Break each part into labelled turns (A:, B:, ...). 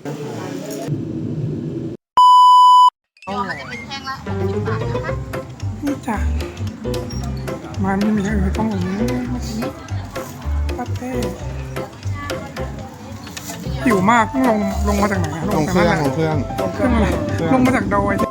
A: ยอมัจะเป็นแท่งแล้ว
B: นี่จ้ะมันไม่มีอะไรต้องอย่างนี้ปาเต้หิวมากลงลงมาจากไหนอะ
C: ลง
B: จาก
C: เครื่นอง ลง
B: เครื่องลงลงมาจากดอย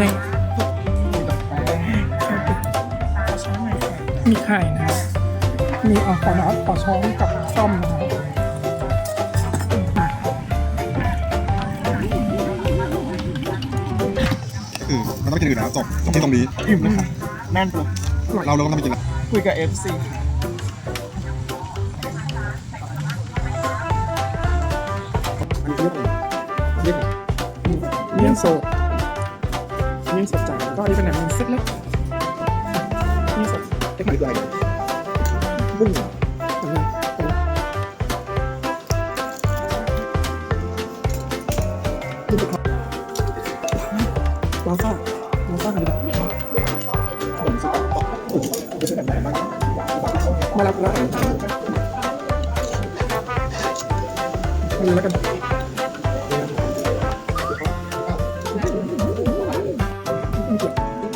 B: ทำได้มีไข่นะมีเอาขอน้ำขอช้อนกับซ่อมนะครับอะ
C: คือมันต้องไปกินอื่นแล้วจบจบที่ตรงนี้
D: อิ่มนะคะแน่นปุ๊บ
C: เราเราก็ต้องไปกินแล้ว
D: คุยกับ FC
B: เมี่ยงโซดเมี่ยงสด จานก็อันนี้เป็นแบบมันเซ็ตเล็กเมี่สดเล็กหน่อยด้วยบุ้งอันนี้อันนี้ดูสิครับวาซ่าวาซ่ากันดีกว่ามารับแล้วมาเลยแล้วกัน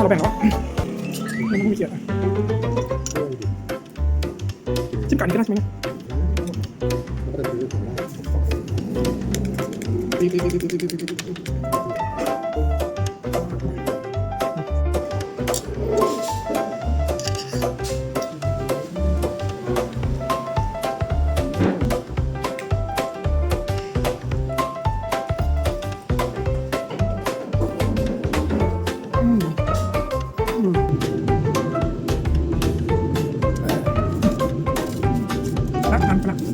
B: เกี่ยวถ้าเราแบ่งแล้วมันต้องมีเกียวนะจิ้มกันก็ได้ใช่ไหมตีตีตีตีตีตีตีตี รักนั้นไปละ